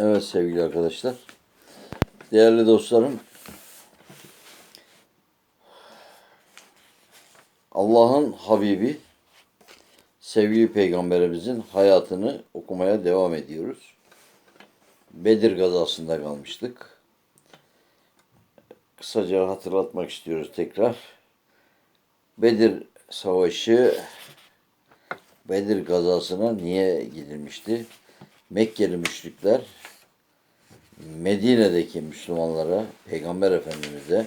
Evet sevgili arkadaşlar. Değerli dostlarım. Allah'ın Habibi sevgili peygamberimizin hayatını okumaya devam ediyoruz. Bedir gazasında kalmıştık. Kısaca hatırlatmak istiyoruz tekrar. Bedir Savaşı Bedir gazasına niye gidilmişti? Mekkeli müşrikler Medine'deki Müslümanlara, Peygamber Efendimiz'e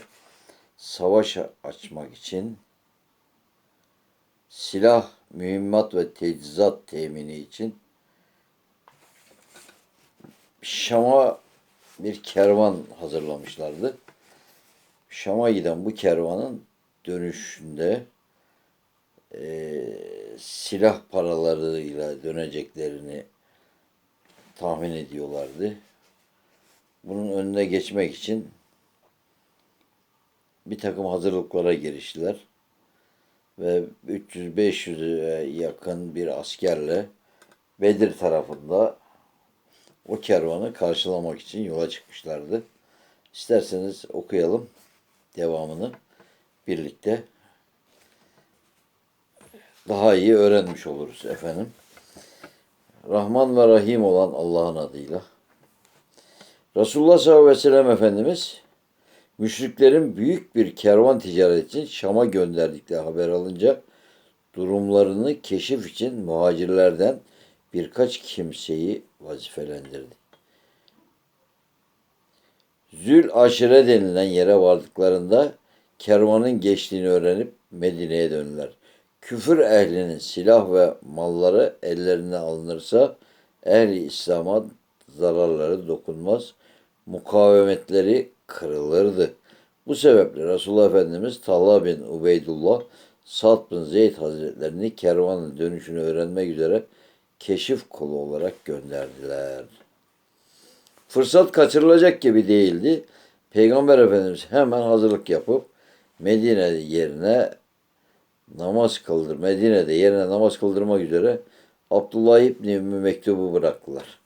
savaş açmak için silah, mühimmat ve teçhizat temini için Şam'a bir kervan hazırlamışlardı. Şam'a giden bu kervanın dönüşünde eee, silah paralarıyla döneceklerini tahmin ediyorlardı. Bunun önüne geçmek için bir takım hazırlıklara giriştiler. Ve 300-500'e yakın bir askerle Bedir tarafında o kervanı karşılamak için yola çıkmışlardı. İsterseniz okuyalım devamını birlikte. Daha iyi öğrenmiş oluruz efendim. Rahman ve Rahim olan Allah'ın adıyla. Resulullah sallallahu aleyhi ve sellem Efendimiz müşriklerin büyük bir kervan ticaret için Şam'a gönderdikleri haber alınca durumlarını keşif için muhacirlerden birkaç kimseyi vazifelendirdi. Zül Aşire denilen yere vardıklarında kervanın geçtiğini öğrenip Medine'ye döndüler. Küfür ehlinin silah ve malları ellerine alınırsa ehli İslam'a zararları dokunmaz, mukavemetleri kırılırdı. Bu sebeple Resulullah Efendimiz Talha bin Ubeydullah, Sa'd bin Zeyd Hazretlerini kervanın dönüşünü öğrenmek üzere keşif kolu olarak gönderdiler. Fırsat kaçırılacak gibi değildi. Peygamber Efendimiz hemen hazırlık yapıp Medine yerine namaz kıldır. Medine'de yerine namaz kıldırmak üzere Abdullah İbni Ümmü mektubu bıraktılar.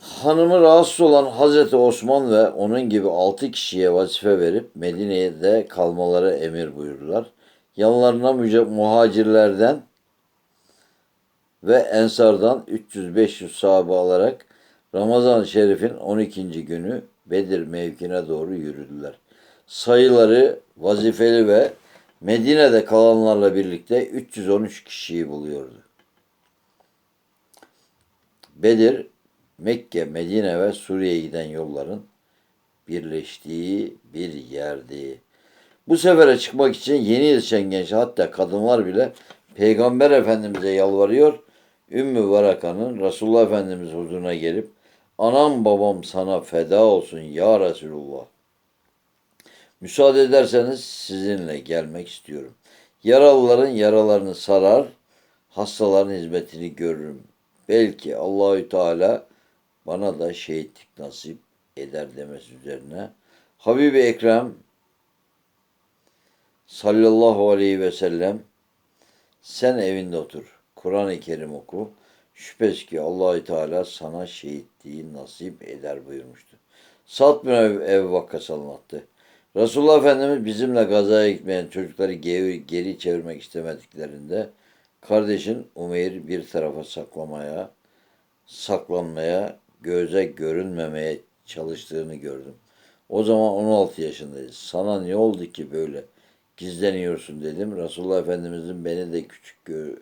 Hanımı rahatsız olan Hazreti Osman ve onun gibi altı kişiye vazife verip Medine'de kalmaları emir buyurdular. Yanlarına muhacirlerden ve ensardan 300-500 sahabe alarak Ramazan-ı Şerif'in 12. günü Bedir mevkine doğru yürüdüler. Sayıları vazifeli ve Medine'de kalanlarla birlikte 313 kişiyi buluyordu. Bedir, Mekke, Medine ve Suriye'ye giden yolların birleştiği bir yerdi. Bu sefere çıkmak için yeni yetişen genç hatta kadınlar bile Peygamber Efendimiz'e yalvarıyor. Ümmü Varaka'nın Resulullah Efendimiz huzuruna gelip anam babam sana feda olsun ya Resulullah. Müsaade ederseniz sizinle gelmek istiyorum. Yaralıların yaralarını sarar, hastaların hizmetini görürüm. Belki Allahü Teala bana da şehitlik nasip eder demesi üzerine Habibi Ekrem sallallahu aleyhi ve sellem sen evinde otur. Kur'an-ı Kerim oku. Şüphesiz ki Allahü Teala sana şehitliği nasip eder buyurmuştu. Sa'd bin Ev, Ev vakası anlattı. Resulullah Efendimiz bizimle gazaya gitmeyen çocukları geri, geri çevirmek istemediklerinde kardeşin Umeyr bir tarafa saklamaya, saklanmaya, göze görünmemeye çalıştığını gördüm. O zaman 16 yaşındayız. Sana ne oldu ki böyle gizleniyorsun dedim. Resulullah Efendimizin beni de küçük gö-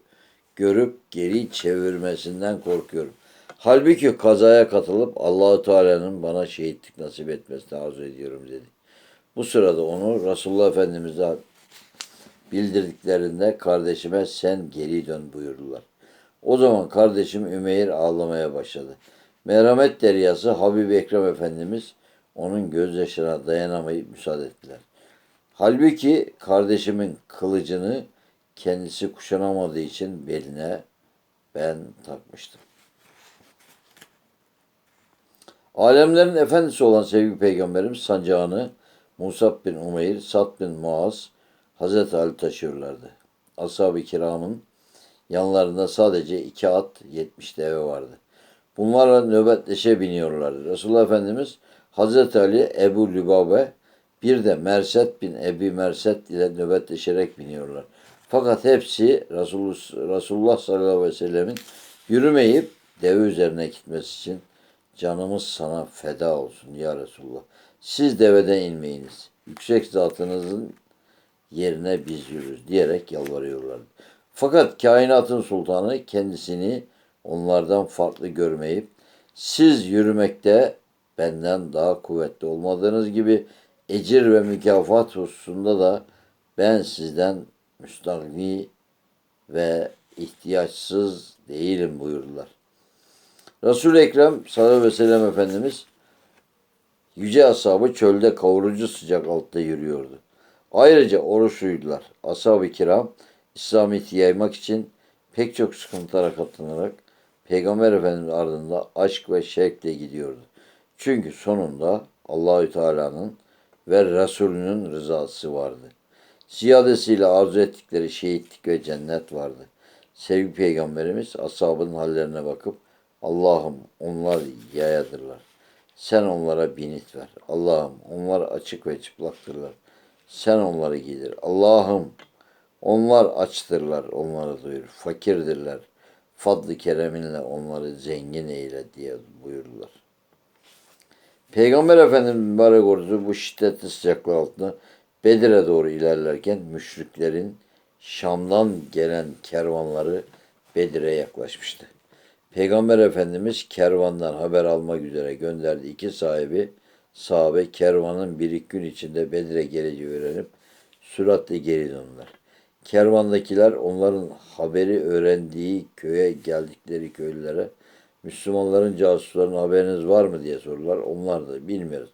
görüp geri çevirmesinden korkuyorum. Halbuki kazaya katılıp Allahu Teala'nın bana şehitlik nasip etmesini arzu ediyorum dedi. Bu sırada onu Resulullah Efendimiz'e bildirdiklerinde kardeşime sen geri dön buyurdular. O zaman kardeşim Ümeyr ağlamaya başladı. Merhamet deryası Habib Ekrem Efendimiz onun gözyaşlarına dayanamayıp müsaade ettiler. Halbuki kardeşimin kılıcını kendisi kuşanamadığı için beline ben takmıştım. Alemlerin efendisi olan sevgili peygamberimiz sancağını Musab bin Umeyr, Sa'd bin Muaz, Hazreti Ali taşıyorlardı. Ashab-ı kiramın yanlarında sadece iki at, yetmiş deve vardı. Bunlarla nöbetleşe biniyorlardı. Resulullah Efendimiz Hazreti Ali, Ebu Lübabe bir de Merset bin Ebi Merset ile nöbetleşerek biniyorlar. Fakat hepsi Resulullah, sallallahu aleyhi ve sellemin yürümeyip deve üzerine gitmesi için canımız sana feda olsun ya Resulullah. Siz deveden inmeyiniz. Yüksek zatınızın yerine biz yürürüz diyerek yalvarıyorlardı. Fakat kainatın sultanı kendisini onlardan farklı görmeyip siz yürümekte benden daha kuvvetli olmadığınız gibi ecir ve mükafat hususunda da ben sizden müstahni ve ihtiyaçsız değilim buyurdular. Resul-i Ekrem sallallahu aleyhi ve sellem Efendimiz yüce ashabı çölde kavurucu sıcak altta yürüyordu. Ayrıca oruçluydular. Ashab-ı kiram İslamiyet'i yaymak için pek çok sıkıntılara katlanarak Peygamber Efendimiz ardında aşk ve şevkle gidiyordu. Çünkü sonunda Allahü Teala'nın ve Resulünün rızası vardı. Ziyadesiyle arzu ettikleri şehitlik ve cennet vardı. Sevgili Peygamberimiz ashabının hallerine bakıp Allah'ım onlar yayadırlar. Sen onlara binit ver. Allah'ım onlar açık ve çıplaktırlar. Sen onları giydir. Allah'ım onlar açtırlar, onları doyur. Fakirdirler. Fadlı kereminle onları zengin eyle diye buyurdular. Peygamber Efendimiz mübarek ordusu bu şiddetli sıcaklık altında Bedir'e doğru ilerlerken müşriklerin Şam'dan gelen kervanları Bedir'e yaklaşmıştı. Peygamber Efendimiz kervandan haber almak üzere gönderdi iki sahibi sahabe kervanın bir iki gün içinde Bedir'e geleceği öğrenip süratle geri döndüler. Kervandakiler onların haberi öğrendiği köye geldikleri köylülere Müslümanların casuslarının haberiniz var mı diye sordular. Onlar da bilmiyoruz.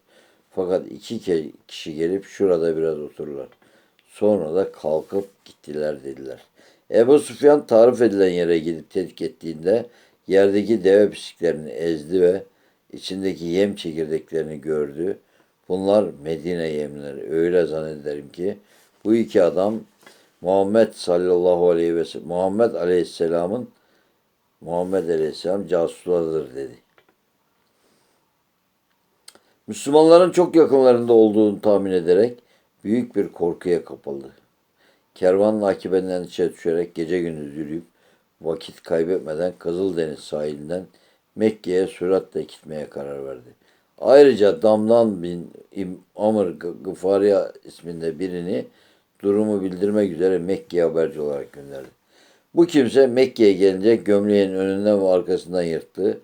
Fakat iki kişi gelip şurada biraz otururlar. Sonra da kalkıp gittiler dediler. Ebu Sufyan tarif edilen yere gidip tetkik ettiğinde yerdeki deve pisliklerini ezdi ve içindeki yem çekirdeklerini gördü. Bunlar Medine yemleri. Öyle zannederim ki bu iki adam Muhammed sallallahu aleyhi ve sellem Muhammed aleyhisselamın Muhammed aleyhisselam casuslarıdır dedi. Müslümanların çok yakınlarında olduğunu tahmin ederek büyük bir korkuya kapıldı. Kervanın akibenden içe düşerek gece gündüz yürüyüp vakit kaybetmeden Kızıldeniz sahilinden Mekke'ye süratle gitmeye karar verdi. Ayrıca Damdan bin İm- Amr Gıfariya isminde birini durumu bildirmek üzere Mekke'ye haberci olarak gönderdi. Bu kimse Mekke'ye gelince gömleğin önünden ve arkasından yırttı.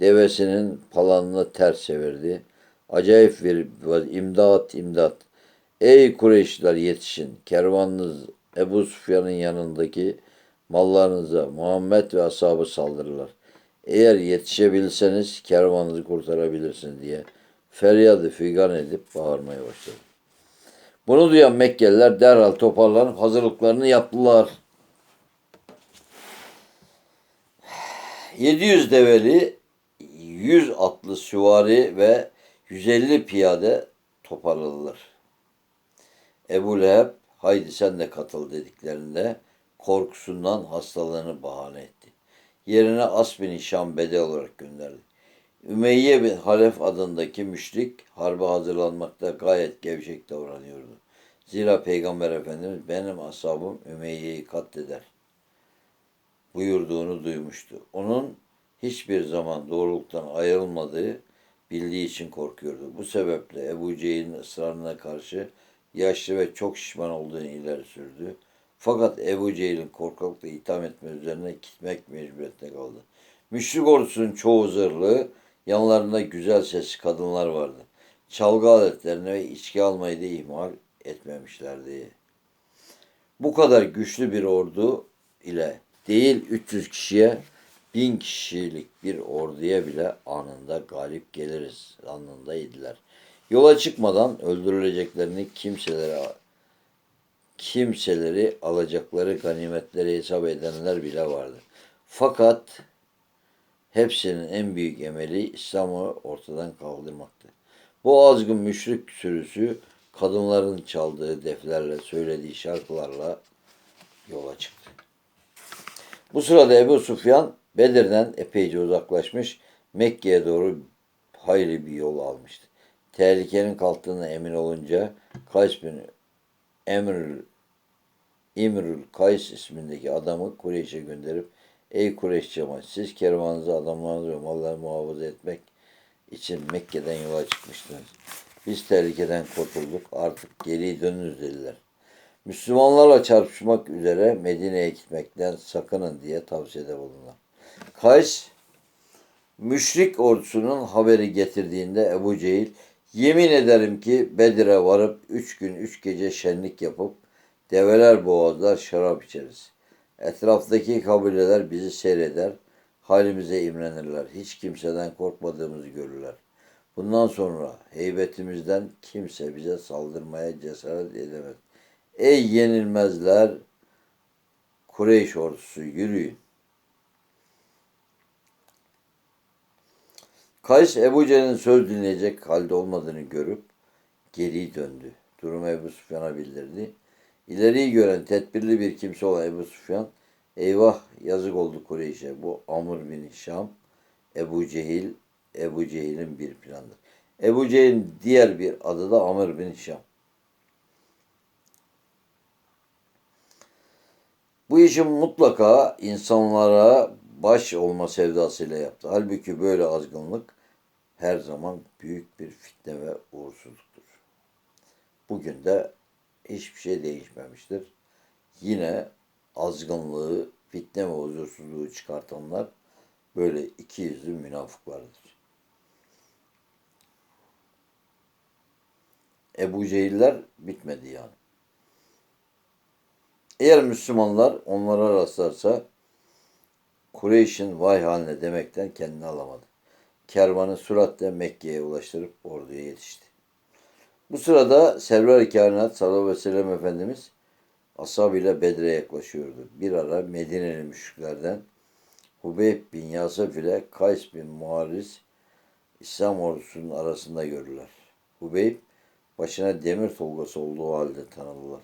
Devesinin palanını ters çevirdi. Acayip bir imdat imdat. Ey Kureyşliler yetişin. Kervanınız Ebu Sufyan'ın yanındaki mallarınıza Muhammed ve ashabı saldırırlar. Eğer yetişebilseniz kervanınızı kurtarabilirsiniz diye feryadı figan edip bağırmaya başladı. Bunu duyan Mekkeliler derhal toparlanıp hazırlıklarını yaptılar. 700 develi, 100 atlı süvari ve 150 piyade toparladılar. Ebu Leheb haydi sen de katıl dediklerinde korkusundan hastalığını bahane etti. Yerine As bin Şam bedel olarak gönderdi. Ümeyye bin Halef adındaki müşrik harbe hazırlanmakta gayet gevşek davranıyordu. Zira Peygamber Efendimiz benim ashabım Ümeyye'yi katleder buyurduğunu duymuştu. Onun hiçbir zaman doğruluktan ayrılmadığı bildiği için korkuyordu. Bu sebeple Ebu Cehil'in ısrarına karşı yaşlı ve çok şişman olduğunu ileri sürdü. Fakat Ebu Cehil'in korkaklıkla itham etme üzerine gitmek mecburiyetine kaldı. Müşrik ordusunun çoğu zırhlı, yanlarında güzel sesli kadınlar vardı. Çalgı aletlerini ve içki almayı da ihmal etmemişlerdi. Bu kadar güçlü bir ordu ile değil 300 kişiye bin kişilik bir orduya bile anında galip geliriz anındaydılar. Yola çıkmadan öldürüleceklerini kimselere kimseleri alacakları ganimetleri hesap edenler bile vardı. Fakat hepsinin en büyük emeli İslam'ı ortadan kaldırmaktı. Bu azgın müşrik sürüsü kadınların çaldığı deflerle söylediği şarkılarla yola çıktı. Bu sırada Ebu Sufyan Bedir'den epeyce uzaklaşmış Mekke'ye doğru hayli bir yol almıştı. Tehlikenin kalktığına emin olunca Kays bin Emrül İmrül Kays ismindeki adamı Kureyş'e gönderip Ey Kureyş cemaat siz kervanınızı adamlarınızı ve malları muhafaza etmek için Mekke'den yola çıkmıştınız. Biz tehlikeden kurtulduk artık geri dönünüz dediler. Müslümanlarla çarpışmak üzere Medine'ye gitmekten sakının diye tavsiyede bulundular. Kays müşrik ordusunun haberi getirdiğinde Ebu Cehil yemin ederim ki Bedir'e varıp üç gün üç gece şenlik yapıp develer boğazlar şarap içeriz. Etraftaki kabileler bizi seyreder, halimize imrenirler. Hiç kimseden korkmadığımızı görürler. Bundan sonra heybetimizden kimse bize saldırmaya cesaret edemez. Ey yenilmezler Kureyş ordusu yürüyün. Kays Ebu Cehil'in söz dinleyecek halde olmadığını görüp geri döndü. Durumu Ebu Süfyan'a bildirdi. İleriyi gören tedbirli bir kimse olan Ebu Süfyan, eyvah yazık oldu Kureyş'e. Bu Amr bin Hişam, Ebu Cehil, Ebu Cehil'in bir planıdır. Ebu Cehil'in diğer bir adı da Amr bin Hişam. Bu işin mutlaka insanlara baş olma sevdasıyla yaptı. Halbuki böyle azgınlık her zaman büyük bir fitne ve uğursuzluktur. Bugün de hiçbir şey değişmemiştir. Yine azgınlığı, fitne ve huzursuzluğu çıkartanlar böyle iki yüzlü münafıklardır. Ebu Cehiller bitmedi yani. Eğer Müslümanlar onlara rastlarsa Kureyş'in vay haline demekten kendini alamadı. Kervanı süratle Mekke'ye ulaştırıp orduya yetişti. Bu sırada Server-i Kainat sallallahu aleyhi ve sellem Efendimiz ashabıyla Bedre yaklaşıyordu. Bir ara Medine'li müşriklerden Hubeyb bin Yasef ile Kays bin Muharris İslam ordusunun arasında görürler. Hubeyb başına demir tolgası olduğu halde tanıdılar.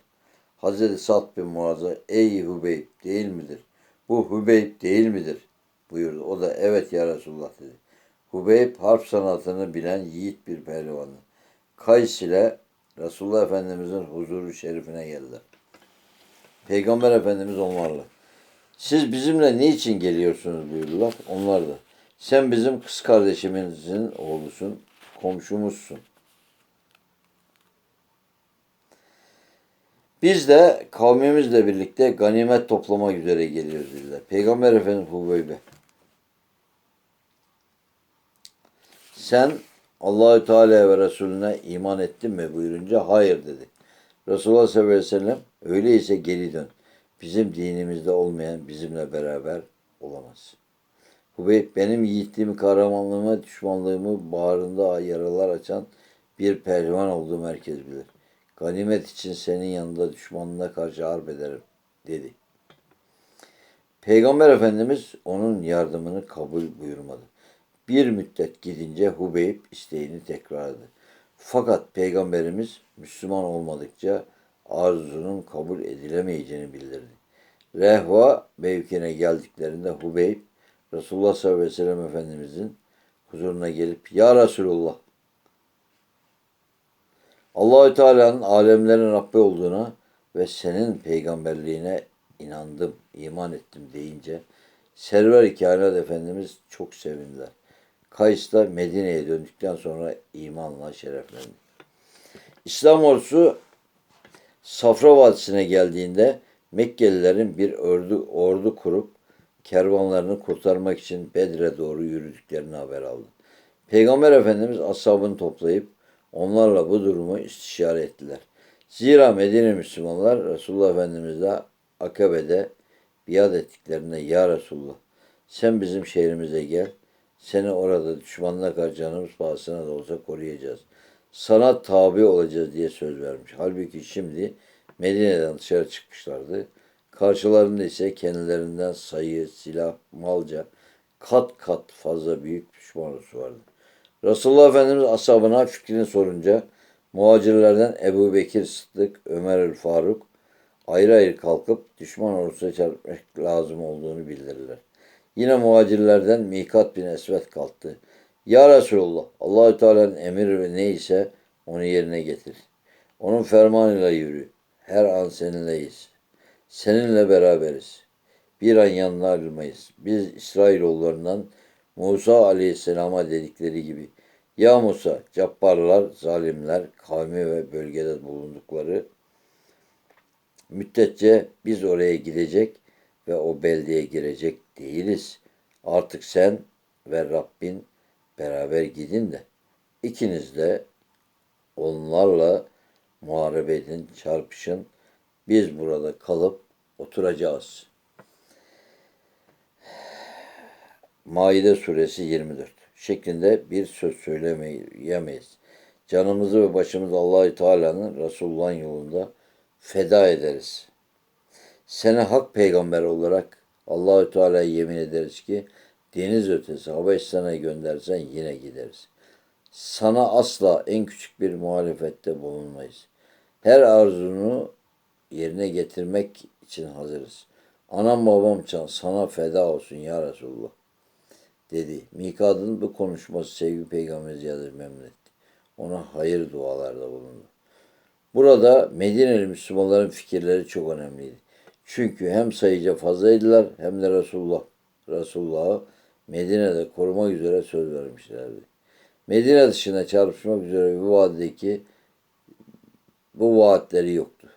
Hazreti Sa'd bin Muaz'a ey Hubeyb değil midir? Bu Hubeyb değil midir? buyurdu. O da evet ya Resulullah dedi. Hubeyb harp sanatını bilen yiğit bir pehlivanı. Kays ile Resulullah Efendimizin huzuru şerifine geldiler. Peygamber Efendimiz onlarla. Siz bizimle niçin geliyorsunuz buyurdular. Onlar da. Sen bizim kız kardeşimizin oğlusun, komşumuzsun. Biz de kavmimizle birlikte ganimet toplamak üzere geliyoruz dediler. Peygamber Efendimiz Hubeybe. Sen Allahü Teala ve Resulüne iman ettin mi buyurunca hayır dedi. Resulullah sallallahu aleyhi ve sellem öyleyse geri dön. Bizim dinimizde olmayan bizimle beraber olamaz. Hubeyb benim yiğitliğimi, kahramanlığımı, düşmanlığımı bağrında yaralar açan bir pehlivan olduğumu herkes bilir. Ganimet için senin yanında düşmanına karşı harp ederim dedi. Peygamber Efendimiz onun yardımını kabul buyurmadı. Bir müddet gidince Hubeyb isteğini tekrarladı. Fakat Peygamberimiz Müslüman olmadıkça arzunun kabul edilemeyeceğini bildirdi. Rehva mevkine geldiklerinde Hubeyb Resulullah sallallahu aleyhi ve sellem Efendimizin huzuruna gelip Ya Resulullah Allahü Teala'nın alemlerin Rabbi olduğuna ve senin peygamberliğine inandım, iman ettim deyince Server-i Kainat Efendimiz çok sevindiler. Kays da Medine'ye döndükten sonra imanla şereflendi. İslam ordusu Safra Vadisi'ne geldiğinde Mekkelilerin bir ordu, ordu kurup kervanlarını kurtarmak için Bedre doğru yürüdüklerini haber aldı. Peygamber Efendimiz ashabını toplayıp onlarla bu durumu istişare ettiler. Zira Medine Müslümanlar Resulullah Efendimiz'le Akabe'de biat ettiklerinde Ya Resulullah sen bizim şehrimize gel. Seni orada düşmanına karşı canımız pahasına da olsa koruyacağız. Sana tabi olacağız diye söz vermiş. Halbuki şimdi Medine'den dışarı çıkmışlardı. Karşılarında ise kendilerinden sayı, silah, malca kat kat fazla büyük düşman ordusu vardı. Resulullah Efendimiz ashabına fikrini sorunca muhacirlerden Ebu Bekir Sıddık, Ömer el Faruk ayrı ayrı kalkıp düşman ordusuna çarpmak lazım olduğunu bildirirler. Yine muhacirlerden Mikat bin Esvet kalktı. Ya Resulullah, Allahü Teala'nın emir ve neyse onu yerine getir. Onun fermanıyla yürü. Her an seninleyiz. Seninle beraberiz. Bir an yanına ayrılmayız. Biz İsrailoğullarından Musa aleyhisselama dedikleri gibi Ya Musa, cabbarlar, zalimler, kavmi ve bölgede bulundukları müddetçe biz oraya gidecek ve o beldeye girecek değiliz. Artık sen ve Rabbin beraber gidin de ikiniz de onlarla muharebe edin, çarpışın. Biz burada kalıp oturacağız. Maide suresi 24 şeklinde bir söz söylemeyemeyiz. Canımızı ve başımızı Allahü Teala'nın Resulullah'ın yolunda feda ederiz. Seni hak peygamber olarak Allahü Teala'ya yemin ederiz ki deniz ötesi Habeşistan'a göndersen yine gideriz. Sana asla en küçük bir muhalefette bulunmayız. Her arzunu yerine getirmek için hazırız. Anam babam can sana feda olsun ya Resulullah dedi. Mikad'ın bu konuşması sevgi peygamber ziyade memnun. Ona hayır dualarda bulundu. Burada Medineli Müslümanların fikirleri çok önemliydi. Çünkü hem sayıca fazlaydılar hem de Resulullah Resulullah'ı Medine'de korumak üzere söz vermişlerdi. Medine dışına çarpışmak üzere bu vadideki bu vaatleri yoktu.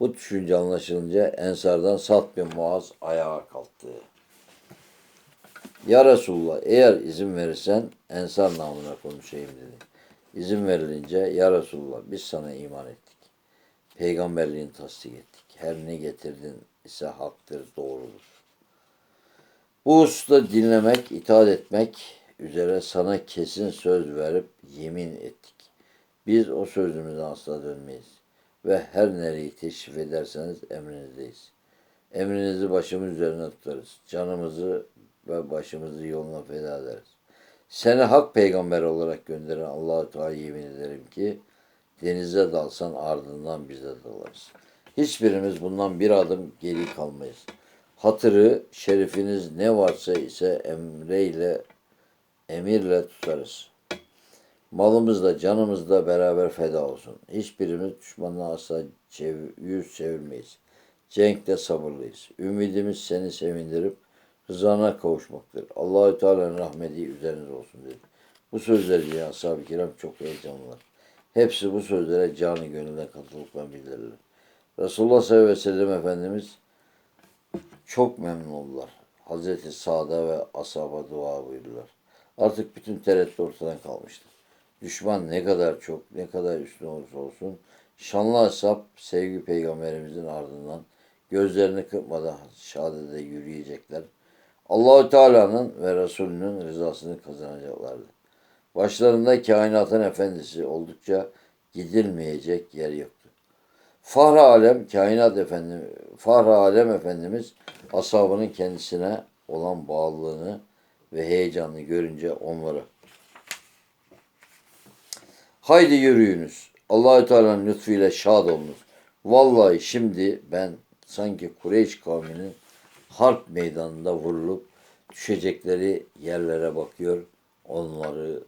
Bu düşünce anlaşılınca Ensardan Sat bin Muaz ayağa kalktı. Ya Resulullah eğer izin verirsen Ensar namına konuşayım dedi. İzin verilince Ya Resulullah biz sana iman ettik. Peygamberliğini tasdik ettik. Her ne getirdin ise haktır, doğrudur. Bu hususta dinlemek, itaat etmek üzere sana kesin söz verip yemin ettik. Biz o sözümüzden asla dönmeyiz. Ve her nereyi teşrif ederseniz emrinizdeyiz. Emrinizi başımız üzerine tutarız. Canımızı ve başımızı yoluna feda ederiz. Seni hak peygamber olarak gönderen Allahü Teala yemin ederim ki denize dalsan ardından bize dalarız. Hiçbirimiz bundan bir adım geri kalmayız. Hatırı, şerifiniz ne varsa ise emreyle, emirle tutarız. Malımız da canımız da beraber feda olsun. Hiçbirimiz düşmanla asla çev- yüz çevirmeyiz. Cenk'te sabırlıyız. Ümidimiz seni sevindirip rızana kavuşmaktır. Allahü Teala'nın rahmeti üzerinize olsun dedi. Bu sözleri diye ashab-ı kiram çok heyecanlılar. Hepsi bu sözlere canı gönülden katılıkla bildirirler. Resulullah sallallahu aleyhi ve sellem Efendimiz çok memnun oldular. Hazreti Sa'da ve ashaba dua buyurdular. Artık bütün tereddüt ortadan kalmıştı. Düşman ne kadar çok, ne kadar üstün olursa olsun, şanlı ashab sevgi peygamberimizin ardından gözlerini kırpmadan şehadete yürüyecekler. Allahü Teala'nın ve Resulünün rızasını kazanacaklardı. Başlarında kainatın efendisi oldukça gidilmeyecek yer yoktu. Fahri Alem, kainat efendi, Fahri Alem Efendimiz ashabının kendisine olan bağlılığını ve heyecanını görünce onlara Haydi yürüyünüz. Allahü Teala'nın lütfuyla şad olunuz. Vallahi şimdi ben sanki Kureyş kavminin harp meydanında vurulup düşecekleri yerlere bakıyor, onları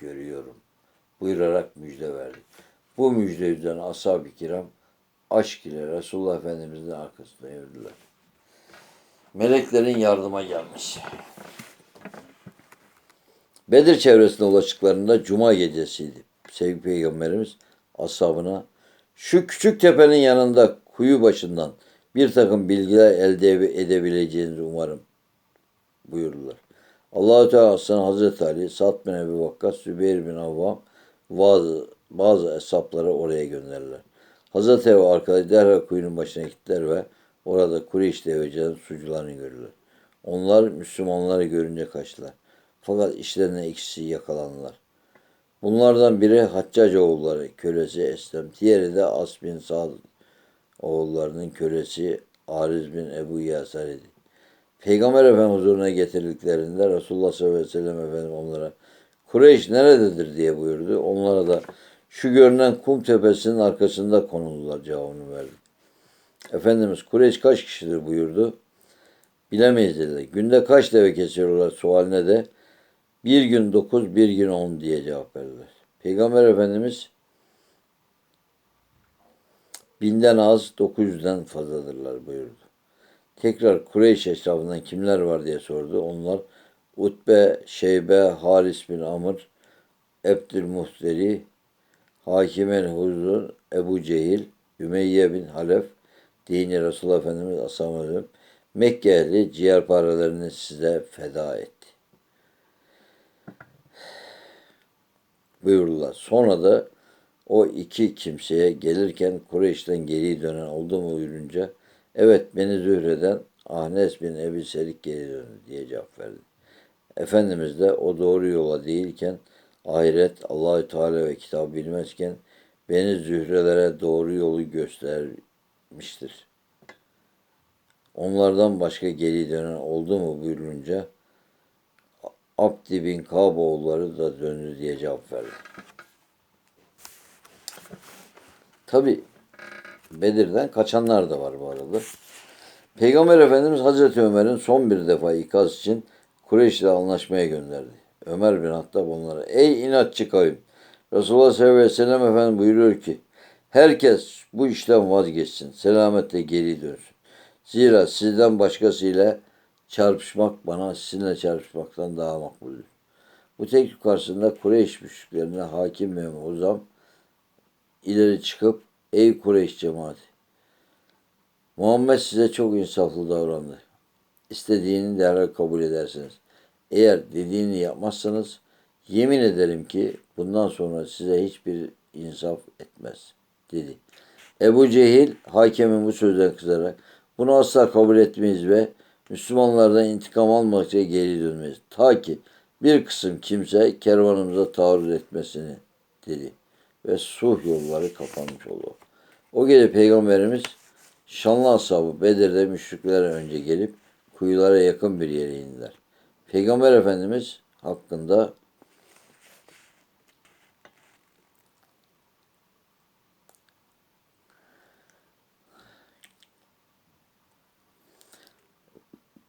görüyorum. Buyurarak müjde verdi. Bu müjde üzerine ashab-ı kiram aşk ile Resulullah Efendimizin arkasında yürüdüler. Meleklerin yardıma gelmiş. Bedir çevresine ulaştıklarında Cuma gecesiydi. Sevgili Peygamberimiz ashabına şu küçük tepenin yanında kuyu başından bir takım bilgiler elde edebileceğinizi umarım buyurdular. Allahü Teala sana Hazreti Ali, Sa'd bin Ebi Vakkas, Zübeyir bin Avvam bazı, bazı hesapları oraya gönderdiler. Hazreti Ebu arkadaşı derhal kuyunun başına gittiler ve orada Kureyş devecilerin sucularını gördüler. Onlar Müslümanları görünce kaçtılar. Fakat işlerine ikisi yakalandılar. Bunlardan biri Haccac oğulları kölesi Eslem, diğeri de As bin Sa'd oğullarının kölesi Ariz bin Ebu Yasar idi. Peygamber Efendimiz huzuruna getirdiklerinde Resulullah sallallahu aleyhi ve sellem Efendim onlara Kureyş nerededir diye buyurdu. Onlara da şu görünen kum tepesinin arkasında konuldular cevabını verdi. Efendimiz Kureyş kaç kişidir buyurdu. Bilemeyiz dediler. Günde kaç deve kesiyorlar sualine de bir gün dokuz, bir gün on diye cevap verdiler. Peygamber Efendimiz binden az, dokuz yüzden fazladırlar buyurdu. Tekrar Kureyş eşrafından kimler var diye sordu. Onlar Utbe, Şeybe, Haris bin Amr, Ebdülmuhteri, Hakim el Huzur, Ebu Cehil, Ümeyye bin Halef, dini Resulullah Efendimiz Asam Mekke ehli ciğerparelerini size feda etti. Buyurdular. Sonra da o iki kimseye gelirken Kureyş'ten geri dönen oldu mu buyurunca evet beni zühreden Ahnes bin Ebi Serik geri diye cevap verdi. Efendimiz de o doğru yola değilken ahiret Allahü Teala ve kitabı bilmezken beni zührelere doğru yolu göstermiştir. Onlardan başka geri dönen oldu mu buyurunca Abdi bin Kab oğulları da döndü diye cevap verdi. Tabi Bedir'den kaçanlar da var bu arada. Peygamber Efendimiz Hazreti Ömer'in son bir defa ikaz için Kureyş ile anlaşmaya gönderdi. Ömer bin Hattab onlara ey inatçı kavim Resulullah sallallahu aleyhi ve sellem Efendim buyuruyor ki herkes bu işten vazgeçsin. Selametle geri dönsün. Zira sizden başkasıyla çarpışmak bana sizinle çarpışmaktan daha makbuldür. Bu teklif karşısında Kureyş müşriklerine hakim ve huzam ileri çıkıp ey Kureyş cemaati Muhammed size çok insaflı davrandı. İstediğini derhal kabul edersiniz. Eğer dediğini yapmazsanız yemin ederim ki bundan sonra size hiçbir insaf etmez dedi. Ebu Cehil hakemin bu sözden kızarak bunu asla kabul etmeyiz ve Müslümanlardan intikam almakça geri dönmeyiz. Ta ki bir kısım kimse kervanımıza taarruz etmesini dedi. Ve suh yolları kapanmış oldu. O gece Peygamberimiz şanlı ashabı Bedir'de müşriklere önce gelip kuyulara yakın bir yere indiler. Peygamber Efendimiz hakkında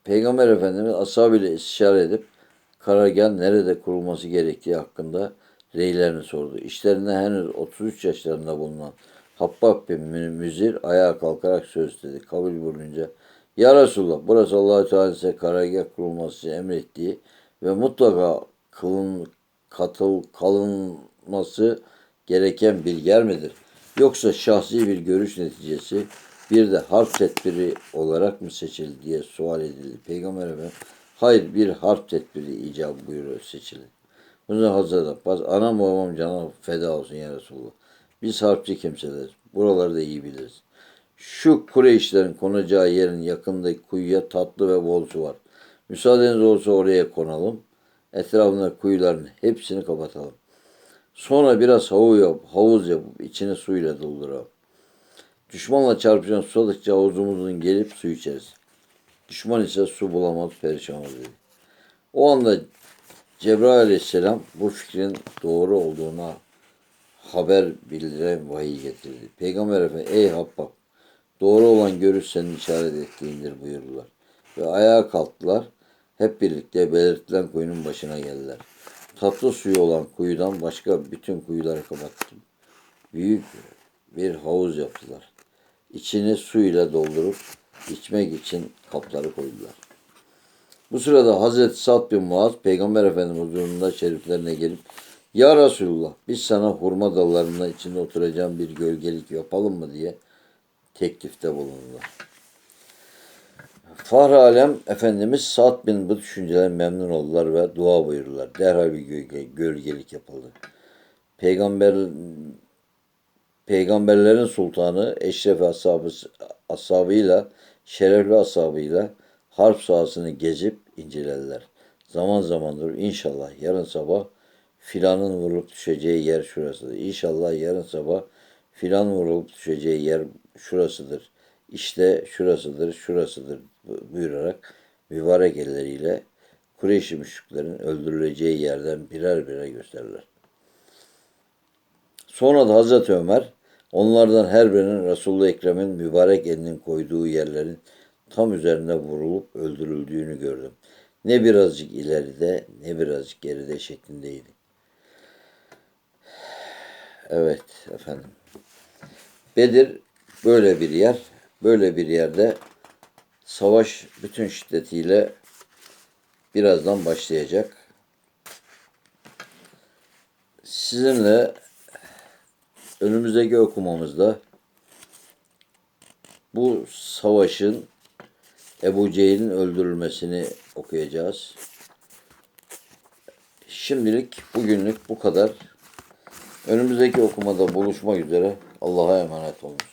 Peygamber Efendimiz ashabıyla istişare edip karargah nerede kurulması gerektiği hakkında reylerini sordu. İşlerinde henüz 33 yaşlarında bulunan Habbab bin Müzir ayağa kalkarak söz dedi. Kabul bulunca Ya Resulallah burası Allah-u Teala size karargah kurulması için emrettiği ve mutlaka kılın, katıl, kalınması gereken bir yer midir? Yoksa şahsi bir görüş neticesi bir de harp tedbiri olarak mı seçildi diye sual edildi. Peygamber Efendimiz hayır bir harp tedbiri icabı buyuruyor seçildi. Bunu Hazreti Abbas anam babam cana feda olsun ya Resulullah. Biz harpçı kimseleriz. Buraları da iyi biliriz. Şu Kureyşlerin konacağı yerin yakındaki kuyuya tatlı ve bol su var. Müsaadeniz olursa oraya konalım. Etrafında kuyuların hepsini kapatalım. Sonra biraz havuz, yap, havuz yapıp içini suyla dolduralım. Düşmanla çarpışan susadıkça havuzumuzun gelip su içeriz. Düşman ise su bulamaz, perişan olur. O anda Cebrail aleyhisselam bu fikrin doğru olduğuna haber bildiren vahiy getirdi. Peygamber Efendimiz ey Habbab doğru olan görüş senin işaret ettiğindir buyurdular. Ve ayağa kalktılar. Hep birlikte belirtilen kuyunun başına geldiler. Tatlı suyu olan kuyudan başka bütün kuyuları kapattım. Büyük bir havuz yaptılar. İçini suyla doldurup içmek için kapları koydular. Bu sırada Hazreti Sa'd bin Muaz Peygamber Efendimiz huzurunda şeriflerine gelip Ya Resulullah biz sana hurma dallarının içinde oturacağım bir gölgelik yapalım mı diye teklifte bulundular. Fahri Alem Efendimiz Sa'd bin bu düşünceden memnun oldular ve dua buyurdular. Derhal bir gölge, gölgelik yapıldı. Peygamber Peygamberlerin sultanı Eşref ashabı, ashabıyla, şerefli ashabıyla harp sahasını gezip incelediler. Zaman zamandır inşallah yarın sabah filanın vurulup düşeceği yer şurasıdır. İnşallah yarın sabah filan vurulup düşeceği yer şurasıdır. İşte şurasıdır, şurasıdır buyurarak mübarek elleriyle Kureyş müşriklerin öldürüleceği yerden birer birer gösterirler. Sonra da Hazreti Ömer onlardan her birinin Resulullah Ekrem'in mübarek elinin koyduğu yerlerin tam üzerinde vurulup öldürüldüğünü gördüm. Ne birazcık ileride ne birazcık geride şeklindeydi. Evet efendim. Bedir böyle bir yer. Böyle bir yerde savaş bütün şiddetiyle birazdan başlayacak. Sizinle önümüzdeki okumamızda bu savaşın Ebu Cehil'in öldürülmesini okuyacağız. Şimdilik bugünlük bu kadar. Önümüzdeki okumada buluşmak üzere. Allah'a emanet olunuz.